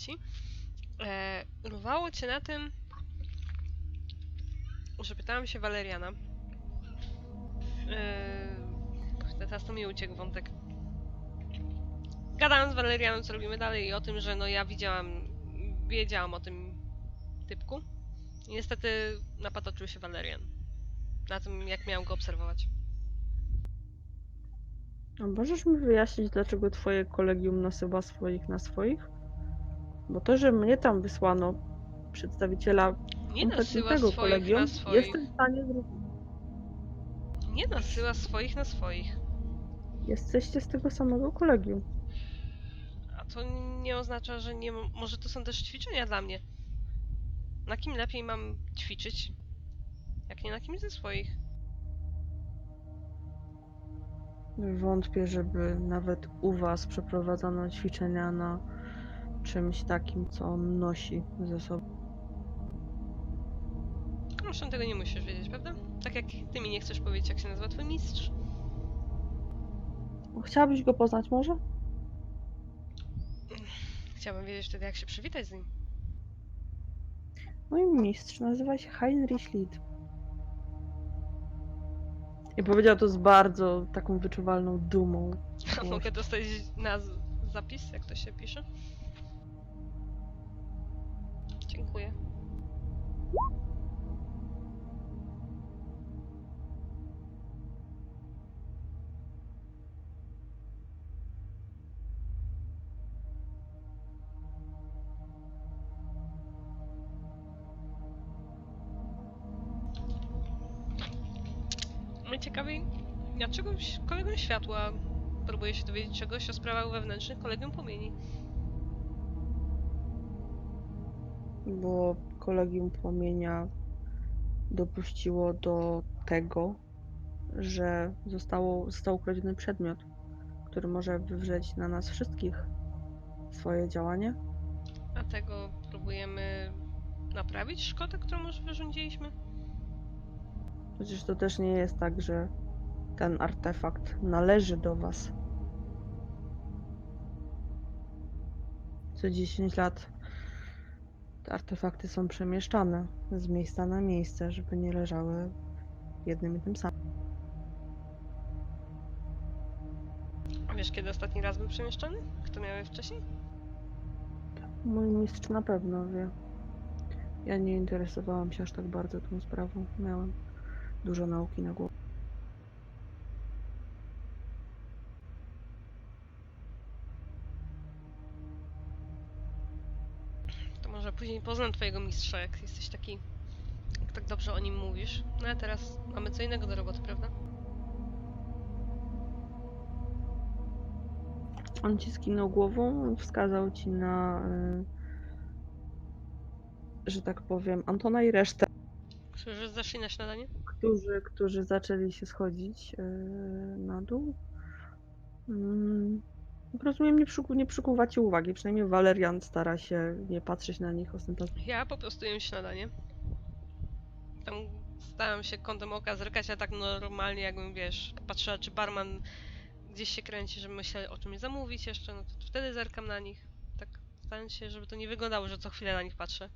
ci. E, urwało cię na tym, że pytałam się Waleriana. E, teraz to mi uciekł wątek. Gadałam z Walerianem, co robimy dalej i o tym, że no ja widziałam, wiedziałam o tym typku. Niestety napatoczył się Walerian. Na tym, jak miałam go obserwować. A możesz mi wyjaśnić, dlaczego twoje kolegium nasyła swoich na swoich? Bo to, że mnie tam wysłano, przedstawiciela Nie nasyła swoich kolegium, na swoich. jestem w stanie zrobić. Nie nasyła swoich na swoich. Jesteście z tego samego kolegium. A to nie oznacza, że nie. Może to są też ćwiczenia dla mnie. Na kim lepiej mam ćwiczyć? Jak nie na kimś ze swoich. Wątpię, żeby nawet u was przeprowadzano ćwiczenia na czymś takim, co on nosi ze sobą. Zresztą tego nie musisz wiedzieć, prawda? Tak jak ty mi nie chcesz powiedzieć, jak się nazywa twój mistrz. Chciałabyś go poznać może? Chciałabym wiedzieć wtedy, jak się przywitać z nim. Mój mistrz nazywa się Heinrich Lied. I powiedział to z bardzo taką wyczuwalną dumą. A mogę dostać na zapis, jak to się pisze? Dziękuję. Mnie ciekawi, dlaczego kolegą światła próbuje się dowiedzieć czegoś o sprawach wewnętrznych kolegium płomieni. Bo kolegium płomienia dopuściło do tego, że zostało, został ukradziony przedmiot, który może wywrzeć na nas wszystkich swoje działanie. A tego próbujemy naprawić szkodę, którą już wyrządziliśmy? Przecież to też nie jest tak, że ten artefakt należy do was. Co 10 lat artefakty są przemieszczane z miejsca na miejsce, żeby nie leżały w jednym i tym samym. A wiesz, kiedy ostatni raz był przemieszczony? Kto miał je wcześniej? Mój mistrz na pewno wie. Ja nie interesowałam się aż tak bardzo tą sprawą. Miałam dużo nauki na głowie. Później poznam twojego mistrza, jak jesteś taki... Jak tak dobrze o nim mówisz. No a teraz mamy co innego do roboty, prawda? On ci skinął głową, wskazał ci na, y, że tak powiem, Antona i resztę, Którzy zeszli na śniadanie? którzy, którzy zaczęli się schodzić y, na dół. Mm, Rozumiem, nie, przyku, nie przykuwacie uwagi, przynajmniej Walerian stara się nie patrzeć na nich ostentacyjnie. Ja po prostu jem śniadanie. Tam starałam się kątem oka zerkać, a tak normalnie jakbym, wiesz, patrzyła czy barman gdzieś się kręci, żeby myśleli o czymś zamówić jeszcze, no to wtedy zerkam na nich. Tak starając się, żeby to nie wyglądało, że co chwilę na nich patrzę.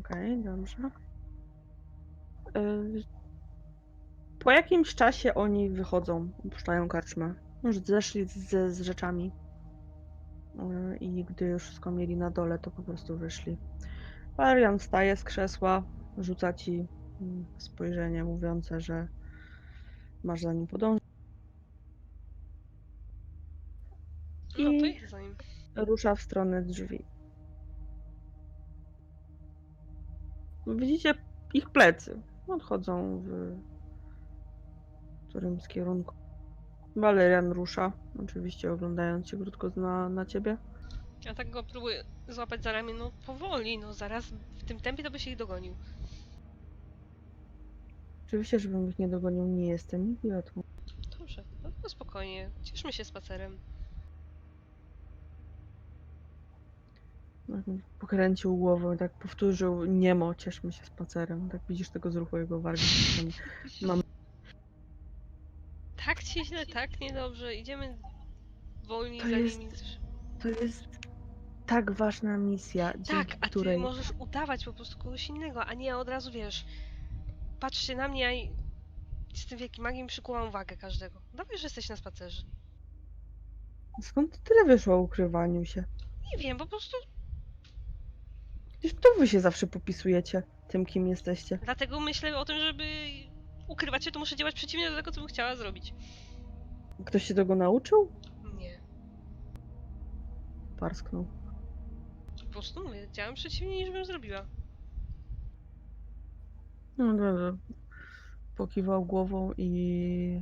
Okej, dobrze. Y, Po jakimś czasie oni wychodzą, opuszczają karczmę. Już zeszli z, z rzeczami. Y, I gdy już wszystko mieli na dole, to po prostu wyszli. Valerian wstaje z krzesła, rzuca ci mm, spojrzenie mówiące, że masz za nim podążyć. No to I- idę za nim. rusza w stronę drzwi. Widzicie ich plecy. Odchodzą w którymś kierunku. Valerian rusza, oczywiście oglądając się krótko na, na ciebie. Ja tak go próbuję złapać za ramię, no powoli, no zaraz w tym tempie to by się ich dogonił. Oczywiście, żebym ich nie dogonił, nie jestem idiotą. Dobrze, no spokojnie, cieszmy się spacerem. Pokręcił głową tak powtórzył niemo, cieszmy się spacerem. Tak widzisz tego z ruchu jego wargi. Mam Tak ci źle, tak niedobrze, idziemy wolniej To za jest- nimi. To jest tak ważna misja, Tak, dzięki a ty której... możesz udawać po prostu kogoś innego, a nie od razu wiesz. Patrzcie na mnie, a i- jestem wielkim magiem i przykułam uwagę każdego. Dawaj, że jesteś na spacerze. Skąd ty tyle wyszło o ukrywaniu się? Nie wiem, po prostu Przecież to wy się zawsze popisujecie tym, kim jesteście. dlatego myślę o tym, żeby ukrywać się, to muszę działać przeciwnie do tego, co bym chciała zrobić. Ktoś się tego nauczył? Nie. Parsknął. Po prostu mówię, działam przeciwnie niż bym zrobiła. No dobrze. Pokiwał głową i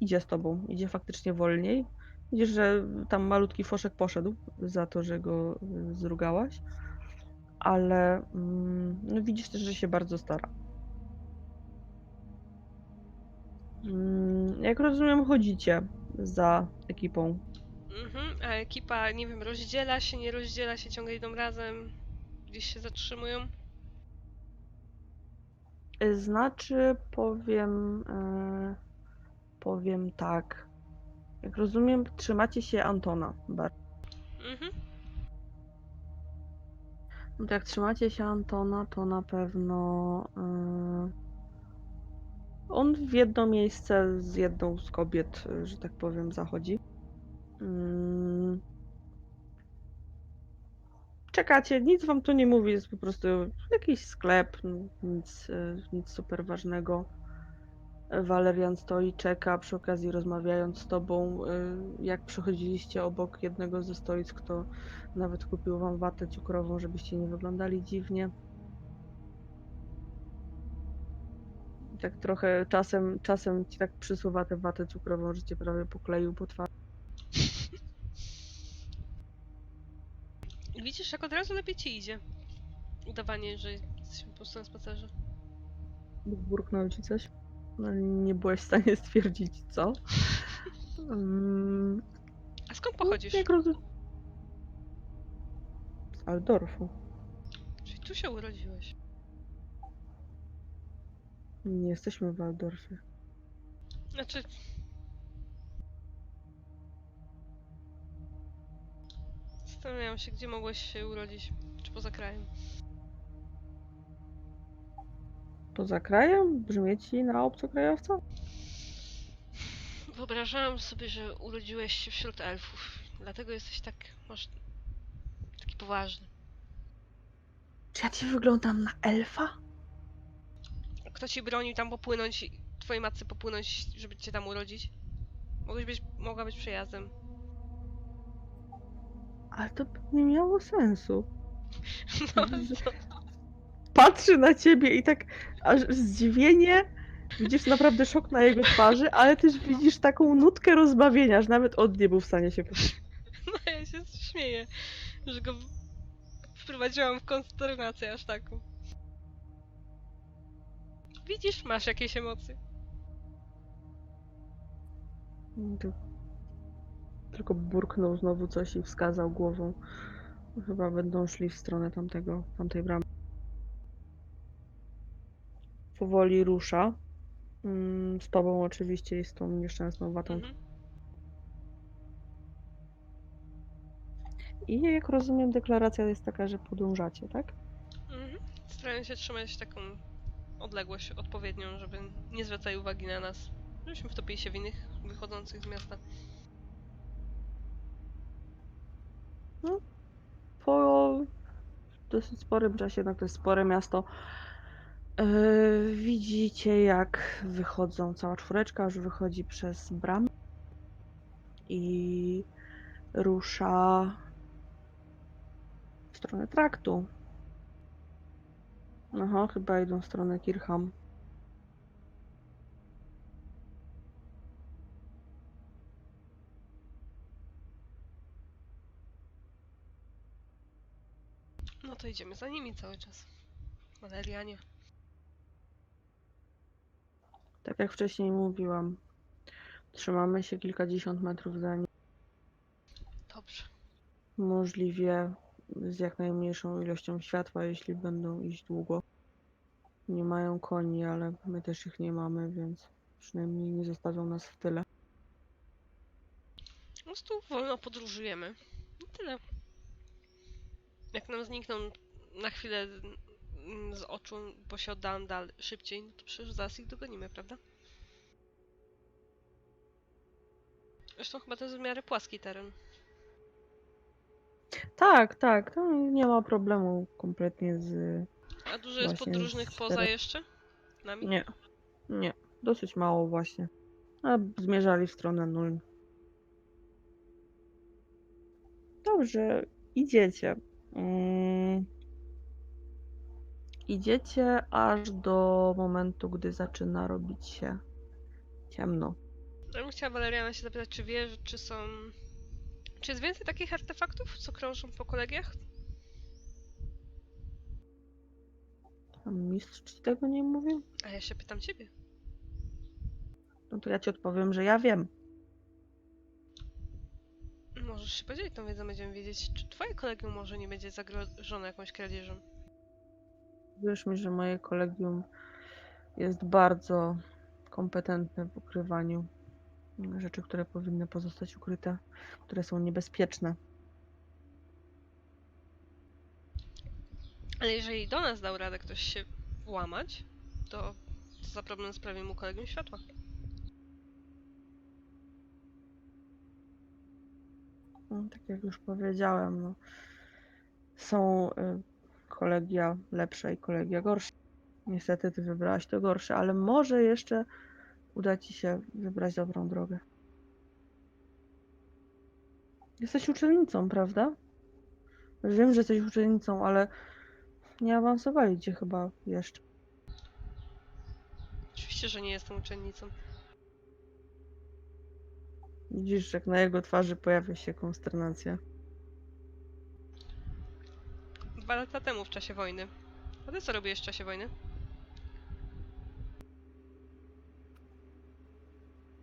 idzie z tobą. Idzie faktycznie wolniej. Widzisz, że tam malutki foszek poszedł za to, że go y, zrugałaś. Ale mm, no widzisz też, że się bardzo stara. Jak rozumiem, chodzicie za ekipą. Mhm, a ekipa, nie wiem, rozdziela się, nie rozdziela się, ciągle idą razem, gdzieś się zatrzymują. Znaczy, powiem, e, powiem tak. Jak rozumiem, trzymacie się Antona. Bar- Mhm. No to jak trzymacie się Antona, to na pewno e, on w jedno miejsce z jedną z kobiet, że tak powiem, zachodzi. Mm. Czekacie, nic wam to nie mówi, jest po prostu jakiś sklep, nic, nic super ważnego. Walerian stoi, czeka, przy okazji rozmawiając z tobą. Jak przechodziliście obok jednego ze stoisk, to nawet kupił wam watę cukrową, żebyście nie wyglądali dziwnie. Tak trochę czasem, czasem ci tak przysuwa tę watę cukrową, że cię prawie pokleił po twarzy. Widzisz, jak od razu lepiej ci idzie. Udawanie, że jesteśmy po prostu na spacerze. Burknął ci coś? No, nie byłeś w stanie stwierdzić co. Mm, A skąd pochodzisz? Jak. Z Aldorfu. Czyli tu się urodziłeś. Nie jesteśmy w Aldorfie. Znaczy... Zastanawiam się, gdzie mogłeś się urodzić. Czy poza krajem. Poza krajem? Brzmi ci na obcokrajowca? Wyobrażałam sobie, że urodziłeś się wśród elfów. Dlatego jesteś tak... Masz... Taki poważny. Czy ja ci wyglądam na elfa? Kto ci bronił tam popłynąć, twojej matce popłynąć, żeby cię tam urodzić? Mogłeś być, mogła być przejazdem. Ale to by nie miało sensu. No, co? Patrzy na ciebie i tak aż zdziwienie. Widzisz naprawdę szok na jego twarzy, ale też widzisz taką nutkę rozbawienia, że nawet on nie był w stanie się No ja się śmieję, że go wprowadziłam w konsternację aż taką. Widzisz, masz jakieś emocje. To Tylko burknął znowu coś i wskazał głową. Chyba będą szli w stronę tamtego, tamtej bramy. Powoli rusza. Mm, Z tobą oczywiście i z tą nieszczęsną watą. Mhm. I jak rozumiem, deklaracja jest taka, że podążacie, tak? Mhm. Starają się trzymać taką odległość odpowiednią, żeby nie zwracali uwagi na nas. Żebyśmy wtopili się w innych wychodzących z miasta. Po dosyć sporym czasie, jednak to jest spore miasto, yy, widzicie jak wychodzą, cała czwóreczka już wychodzi przez bramę i rusza w stronę traktu. Aha, chyba idą w stronę Kirchham. No to idziemy za nimi cały czas. Valerianie. Tak jak wcześniej mówiłam, trzymamy się kilkadziesiąt metrów za nim. Dobrze. Możliwie z jak najmniejszą ilością światła, jeśli będą iść długo. Nie mają koni, ale my też ich nie mamy, więc przynajmniej nie zostawią nas w tyle. Po prostu wolno podróżujemy. I tyle. Jak nam znikną na chwilę z oczu, bo się dal szybciej, no to przecież zaraz ich dogonimy, prawda? Zresztą chyba to jest w miarę płaski teren. Tak, tak, to nie ma problemu kompletnie z... A dużo jest Właśnie podróżnych z poza jeszcze? Nami? Nie, nie, dosyć mało właśnie. A zmierzali w stronę Nuln. Dobrze, idziecie. Mm. Idziecie aż do momentu, gdy zaczyna robić się ciemno. Ja bym chciała Waleriana się zapytać, czy wie, czy są... Czy jest więcej takich artefaktów, co krążą po kolegiach? A mistrz ci tego nie mówił? A ja się pytam ciebie. No to ja ci odpowiem, że ja wiem. Możesz się podzielić tą wiedzą, będziemy wiedzieć, czy twoje kolegium może nie będzie zagrożone jakąś kradzieżą. Wierz mi, że moje kolegium jest bardzo kompetentne w ukrywaniu rzeczy, które powinny pozostać ukryte, które są niebezpieczne. Ale jeżeli do nas dał radę ktoś się włamać, to co za problem sprawi mu kolegium światła. No, tak jak już powiedziałem, no, są y, kolegia lepsze i kolegia gorsze. Niestety ty wybrałaś to gorsze, ale może jeszcze uda ci się wybrać dobrą drogę. Jesteś uczennicą, prawda? Wiem, że jesteś uczennicą, ale nie awansowali cię chyba jeszcze. Oczywiście, że nie jestem uczennicą. Widzisz, jak na jego twarzy pojawia się konsternacja. Dwa lata temu w czasie wojny. A ty co robiłeś w czasie wojny?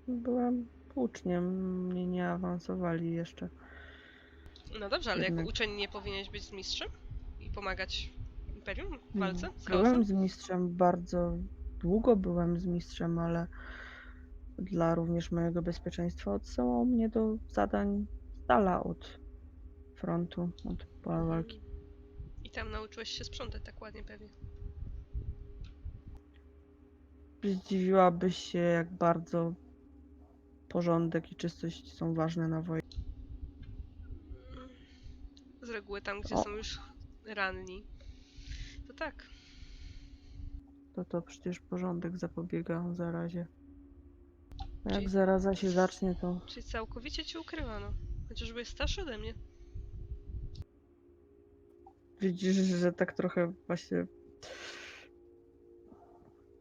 Byłam uczniem, mnie nie awansowali jeszcze. No dobrze, ale jako uczeń nie powinieneś być z mistrzem? I pomagać Imperium w walce z Byłem chaosem? z mistrzem bardzo długo byłem z mistrzem, ale dla również mojego bezpieczeństwa odsyłał mnie do zadań z dala od frontu, od pola walki. I tam nauczyłeś się sprzątać tak ładnie pewnie. Zdziwiłabyś się, jak bardzo porządek i czystość są ważne na wojnie. Z reguły tam, gdzie O. są już ranni. To tak. To to przecież porządek zapobiega zarazie. A Czyli- Jak zaraza się zacznie, to Czyli całkowicie cię ukrywano. Chociaż byłeś starszy ode mnie. widzisz, że tak trochę właśnie.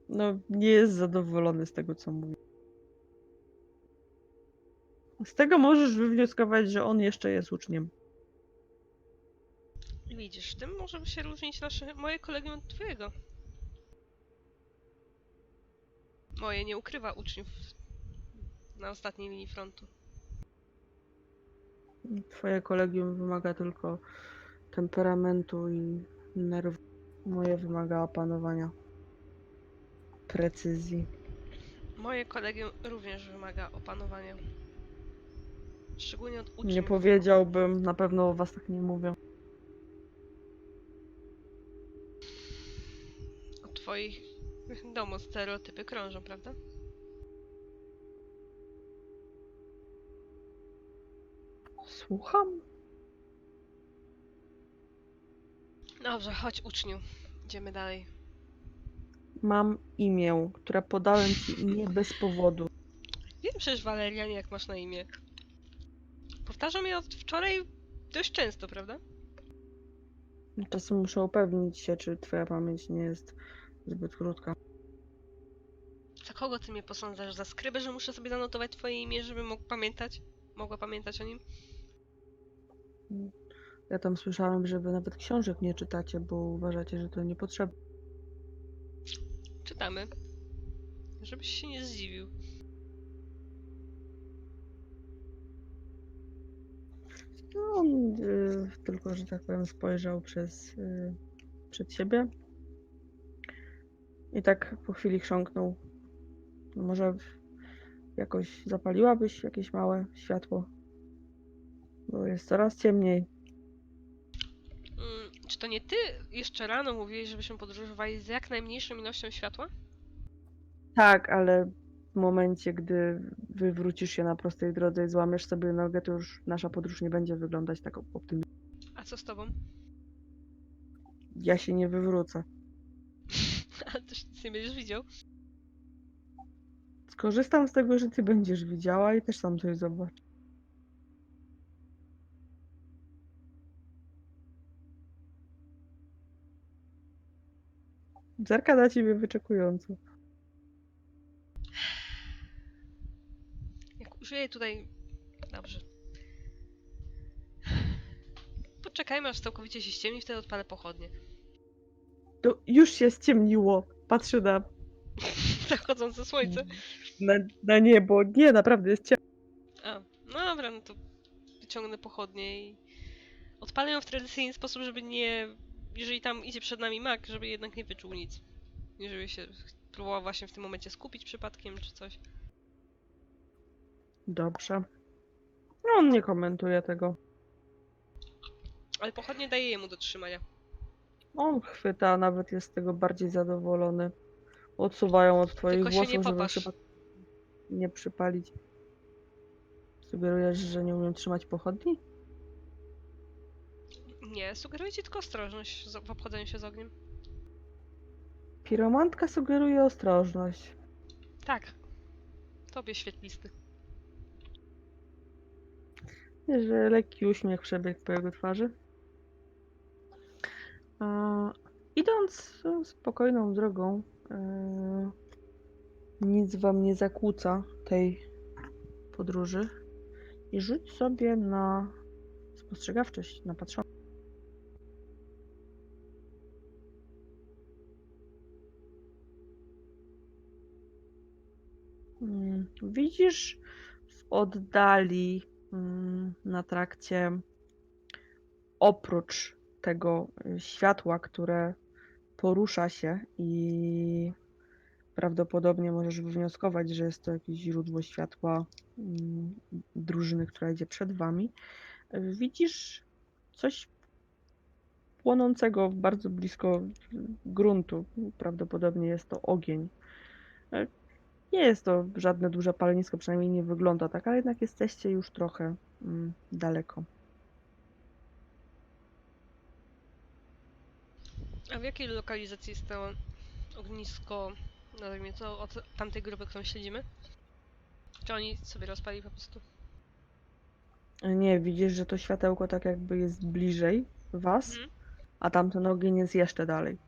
No, nie jest zadowolony z tego, co mówi. Z tego możesz wywnioskować, że on jeszcze jest uczniem. Widzisz, tym może się różnić nasze, moje kolegium od twojego. Moje nie ukrywa uczniów na ostatniej linii frontu. Twoje kolegium wymaga tylko temperamentu i nerw. Moje wymaga opanowania. Precyzji. Moje kolegium również wymaga opanowania. Szczególnie od uczniów. Nie powiedziałbym, na pewno o was tak nie mówią. Od twoich domu stereotypy krążą, prawda? Słucham? Dobrze, chodź uczniu. Idziemy dalej. Mam imię, które podałem ci nie bez powodu. Wiem przecież, Walerianie, jak masz na imię. Powtarzam je od wczoraj dość często, prawda? Czasem muszę upewnić się, czy twoja pamięć nie jest zbyt krótka. Za kogo ty mnie posądzasz? Za skrybę, że muszę sobie zanotować twoje imię, żebym mógł pamiętać? Mogła pamiętać o nim? Ja tam słyszałem, że wy nawet książek nie czytacie, bo uważacie, że to niepotrzebne. Czytamy. Żebyś się nie zdziwił. No, y, tylko, że tak powiem, spojrzał przez, y, przed siebie i tak po chwili chrząknął. No Może w- jakoś zapaliłabyś jakieś małe światło, bo jest coraz ciemniej. Mm, Czy to nie ty jeszcze rano mówiłeś, żebyśmy podróżowali z jak najmniejszą ilością światła? Tak, ale momencie, gdy wywrócisz się na prostej drodze i złamiesz sobie nogę, to już nasza podróż nie będzie wyglądać tak optymistycznie. A co z tobą? Ja się nie wywrócę. Ale też nic nie będziesz widział. Skorzystam z tego, że ty będziesz widziała i też sam coś zobacz. Zerka na ciebie wyczekująco. Jak użyję tutaj... Dobrze. Poczekajmy aż całkowicie się ściemni, wtedy odpalę pochodnie. To już się ściemniło. Patrzę na, Zachodzące słońce. na, na niebo. Nie, naprawdę jest ciemno. A, no dobra, no to wyciągnę pochodnie i odpalę ją w tradycyjny sposób, żeby nie... Jeżeli tam idzie przed nami mak, żeby jednak nie wyczuł nic. Nie żeby się próbował właśnie w tym momencie skupić przypadkiem czy coś. Dobrze. No, on nie komentuje tego. Ale pochodnie daje jemu do trzymania. On chwyta, nawet jest z tego bardziej zadowolony. Odsuwają od twoich Tylko się włosów, nie żeby nie przypalić. Sugerujesz, że nie umiem trzymać pochodni? Nie, sugeruję ci tylko ostrożność z- w obchodzeniu się z ogniem. Piromantka sugeruje ostrożność. Tak. Tobie świetlisty. Że lekki uśmiech przebiegł po jego twarzy. Idąc spokojną drogą, e, nic wam nie zakłóca tej podróży. I rzuć sobie na spostrzegawczość, na patrzenie. Mm, Widzisz w oddali na trakcie oprócz tego y, światła, które porusza się i prawdopodobnie możesz wywnioskować, że jest to jakieś źródło światła mm, drużyny, która idzie przed wami. Widzisz coś płonącego bardzo blisko gruntu. Prawdopodobnie jest to ogień. Nie jest to żadne duże palenisko, przynajmniej nie wygląda tak, ale jednak jesteście już trochę mm, daleko. A w jakiej lokalizacji jest to ognisko, nazwijmy to, od tamtej grupy, którą śledzimy? Czy oni sobie rozpali po prostu? Nie, widzisz, że to światełko tak jakby jest bliżej was, Mhm. a tamten ogień jest jeszcze dalej.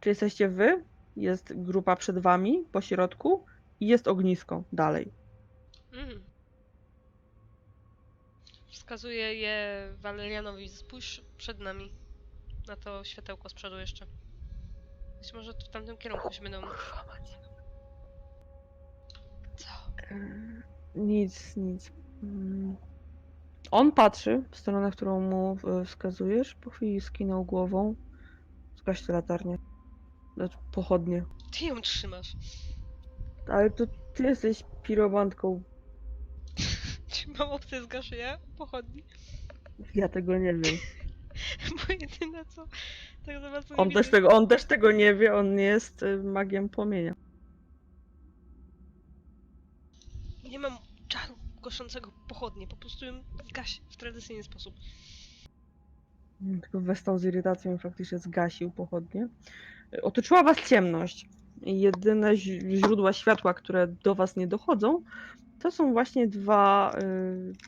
Czy jesteście wy? Jest grupa przed wami, po środku i jest ognisko dalej. Mhm. Wskazuję je Walerianowi. Spójrz przed nami na to światełko z przodu jeszcze. Być może w tamtym kierunku się będą... Co? Eee, Nic, nic. Mm. On patrzy w stronę, którą mu e, wskazujesz. Po chwili skinął głową. Zgaś latarnię. Znaczy, pochodnie. Ty ją trzymasz. Ale to ty jesteś piromantką. Czy mam opcję zgaszenia pochodni? Ja tego nie wiem. Bo jedyne co... Tak za bardzo nie On też, widzę- tego, on też tego nie wie, on nie jest y, magiem płomienia. Nie mam czaru gaszącego pochodnie, po prostu ją zgaś w tradycyjny sposób. Mm, Tylko westał z irytacją i faktycznie zgasił pochodnie. Otoczyła was ciemność. Jedyne źródła światła, które do was nie dochodzą, to są właśnie dwa,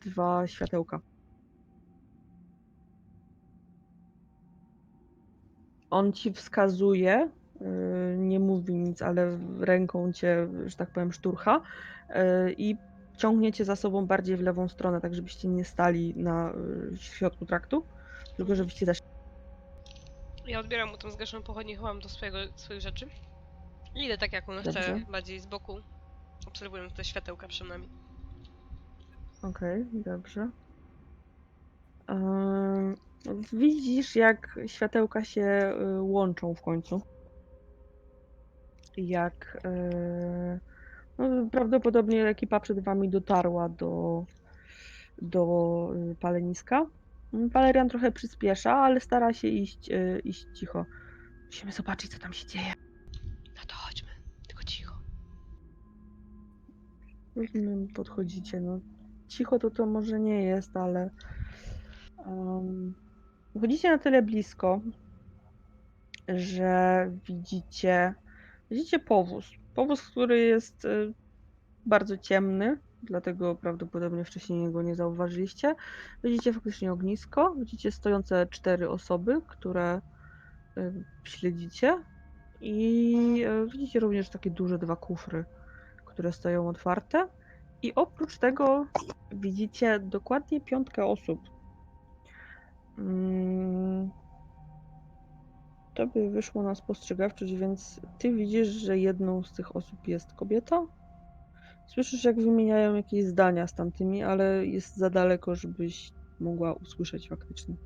y, dwa światełka. On ci wskazuje, y, nie mówi nic, ale ręką cię, że tak powiem, szturcha y, i ciągnie cię za sobą bardziej w lewą stronę, tak żebyście nie stali na y, środku traktu, tylko żebyście zeszli. Ja odbieram mu tą zgaszoną pochodnię, chowam do swojego, swoich rzeczy. I idę tak jak on chce, Dobrze. bardziej z boku, obserwując te światełka przed nami. Okej, dobrze. Widzisz, jak światełka się y, łączą w końcu. Jak y, no, prawdopodobnie ekipa przed wami dotarła do, do y, paleniska. Valerian trochę przyspiesza, ale stara się iść, e, iść cicho. Musimy zobaczyć, co tam się dzieje. No to chodźmy, tylko cicho. Mm, Podchodzicie, no. Cicho to to może nie jest, ale... Um, chodzicie na tyle blisko, że widzicie... Widzicie powóz. Powóz, który jest y, bardzo ciemny, dlatego prawdopodobnie wcześniej go nie zauważyliście. Widzicie faktycznie ognisko, widzicie stojące cztery osoby, które y, śledzicie i y, widzicie również takie duże dwa kufry, które stoją otwarte. I oprócz tego widzicie dokładnie piątkę osób. Mm, To by wyszło na spostrzegawczość, więc ty widzisz, że jedną z tych osób jest kobieta. Słyszysz, jak wymieniają jakieś zdania z tamtymi, ale jest za daleko, żebyś mogła usłyszeć faktycznie.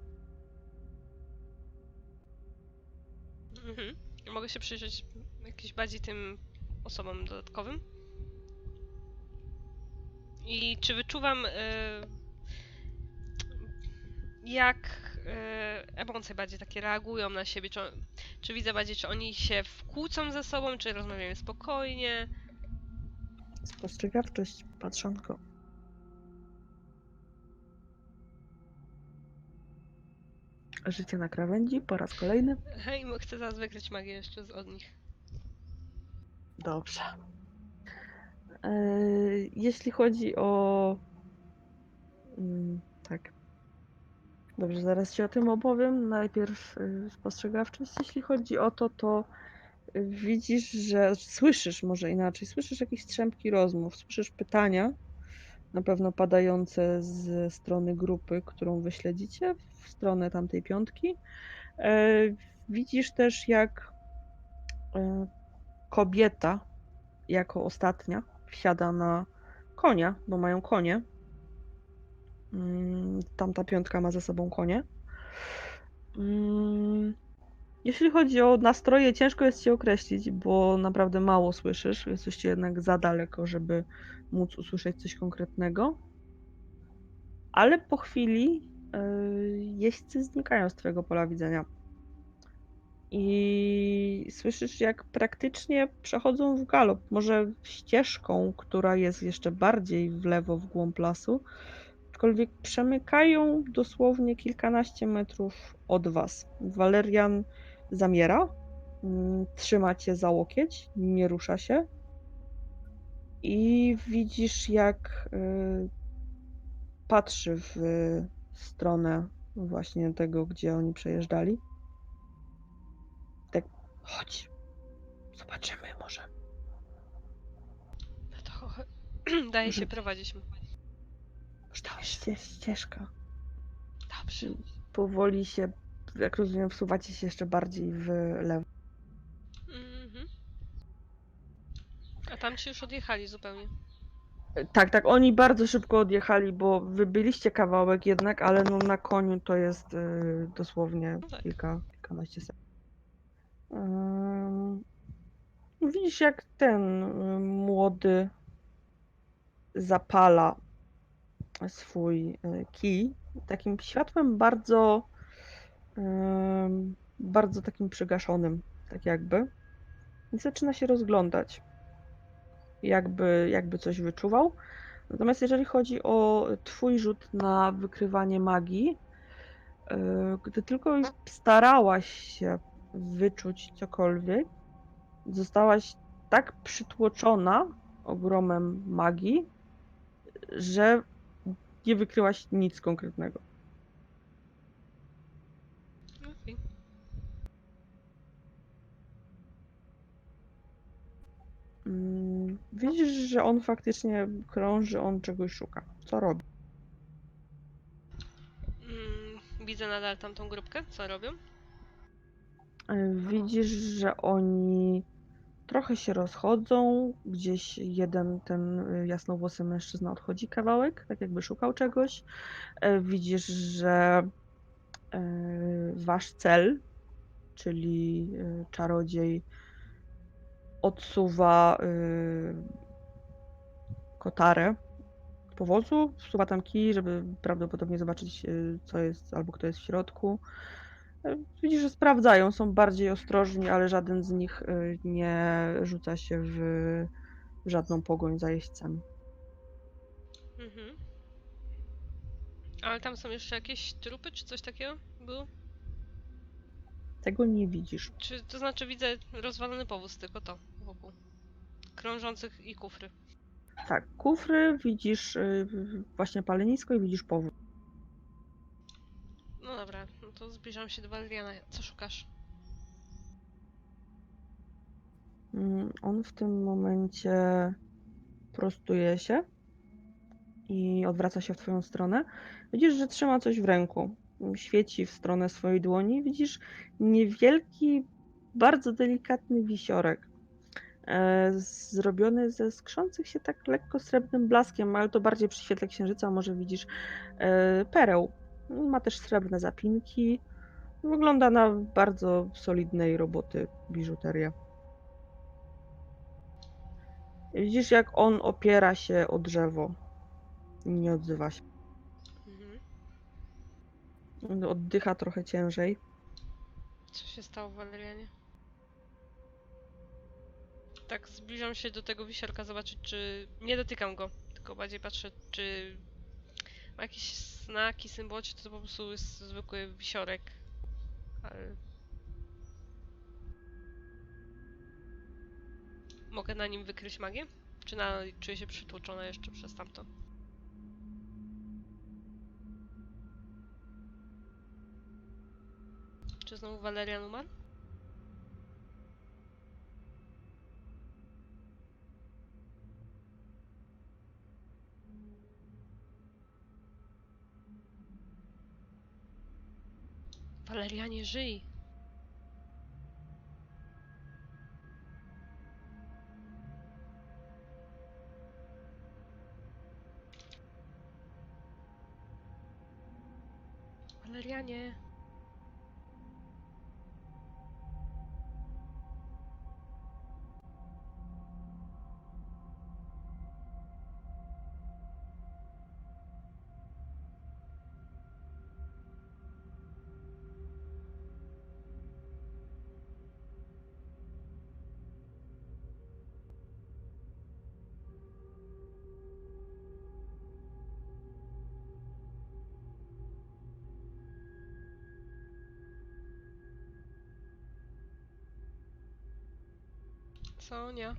Mhm. Mogę się przyjrzeć jakimś bardziej tym osobom dodatkowym? I czy wyczuwam, y, jak y, emocje bardziej takie reagują na siebie? Czy, czy widzę bardziej, czy oni się wkłócą ze sobą, czy rozmawiają spokojnie? Spostrzegawczość, patrzonko. Życie na krawędzi po raz kolejny. Hej, chcę zaraz wykryć magię jeszcze z, od nich. Dobrze. E, Jeśli chodzi o. Mm, Tak. Dobrze, zaraz ci o tym opowiem. Najpierw y, spostrzegawczość. Jeśli chodzi o to, to widzisz, że słyszysz, może inaczej, słyszysz jakieś strzępki rozmów, słyszysz pytania, na pewno padające z strony grupy, którą wy śledzicie, w stronę tamtej piątki. E, Widzisz też, jak e, kobieta jako ostatnia wsiada na konia, bo mają konie. Mm, Tamta piątka ma ze sobą konie. Jeśli chodzi o nastroje, ciężko jest ci określić, bo naprawdę mało słyszysz. Jesteście jednak za daleko, żeby móc usłyszeć coś konkretnego. Ale po chwili yy, jeźdźcy znikają z twojego pola widzenia. I słyszysz, jak praktycznie przechodzą w galop. Może ścieżką, która jest jeszcze bardziej w lewo, w głąb lasu, aczkolwiek przemykają dosłownie kilkanaście metrów od was. Walerian zamiera, mm, trzyma cię za łokieć, nie rusza się. I widzisz, jak y, patrzy w stronę właśnie tego, gdzie oni przejeżdżali. Tak, chodź, zobaczymy może. No to daje się Rzuć. prowadzić. Ście, ścieżka. Dobrze. Powoli się, jak rozumiem, wsuwacie się jeszcze bardziej w lewo. Mhm. A tam ci już odjechali zupełnie. Tak, tak, oni bardzo szybko odjechali, bo wy byliście kawałek jednak, ale no na koniu to jest y, dosłownie No tak. kilka, kilkanaście sekund. Ym, widzisz jak ten y, młody zapala swój y, kij takim światłem bardzo bardzo takim przygaszonym, tak jakby. I zaczyna się rozglądać jakby, jakby coś wyczuwał. Natomiast jeżeli chodzi o Twój rzut na wykrywanie magii, gdy tylko starałaś się wyczuć cokolwiek, zostałaś tak przytłoczona ogromem magii, że nie wykryłaś nic konkretnego. Okej. Mm, Widzisz, że on faktycznie krąży, on czegoś szuka. Co robi? Mm, widzę nadal tamtą grupkę, co robią. E, Widzisz, że oni trochę się rozchodzą. Gdzieś jeden, ten y, jasnowłosy mężczyzna odchodzi kawałek, tak jakby szukał czegoś. E, Widzisz, że e, wasz cel, czyli czarodziej, odsuwa y, kotarę, powozu, wsuwa tam kij, żeby prawdopodobnie zobaczyć, y, co jest albo kto jest w środku. Y, Widzisz, że sprawdzają, są bardziej ostrożni, ale żaden z nich y, nie rzuca się w w żadną pogoń za jeźdźcami. Mhm. Ale tam są jeszcze jakieś trupy, czy coś takiego było? Tego nie widzisz. Czy to znaczy widzę rozwalony powóz, tylko to wokół. Krążących i kufry. Tak, kufry, widzisz y, właśnie palenisko i widzisz powód. No dobra, no to zbliżam się do Valeriana. Co szukasz? Mm, On w tym momencie prostuje się i odwraca się w twoją stronę. Widzisz, że trzyma coś w ręku. Świeci w stronę swojej dłoni. Widzisz niewielki, bardzo delikatny wisiorek. E, zrobiony ze skrzących się tak lekko srebrnym blaskiem, ale to bardziej przy świetle księżyca może widzisz e, pereł. Ma też srebrne zapinki. Wygląda na bardzo solidnej roboty biżuterię. Widzisz, jak on opiera się o drzewo. i Nie odzywa się. Mhm. Oddycha trochę ciężej. Co się stało, Valerianie? Tak, zbliżam się do tego wisiorka, zobaczyć, czy. Nie dotykam go, tylko bardziej patrzę, czy ma jakieś znaki, symbole, czy to po prostu jest zwykły wisiorek. Ale... Mogę na nim wykryć magię? Czy na... czuję się przytłoczona jeszcze przez tamto? Czy znowu Valerian umarł? Valerianie, żyj! Valerianie! Sonia.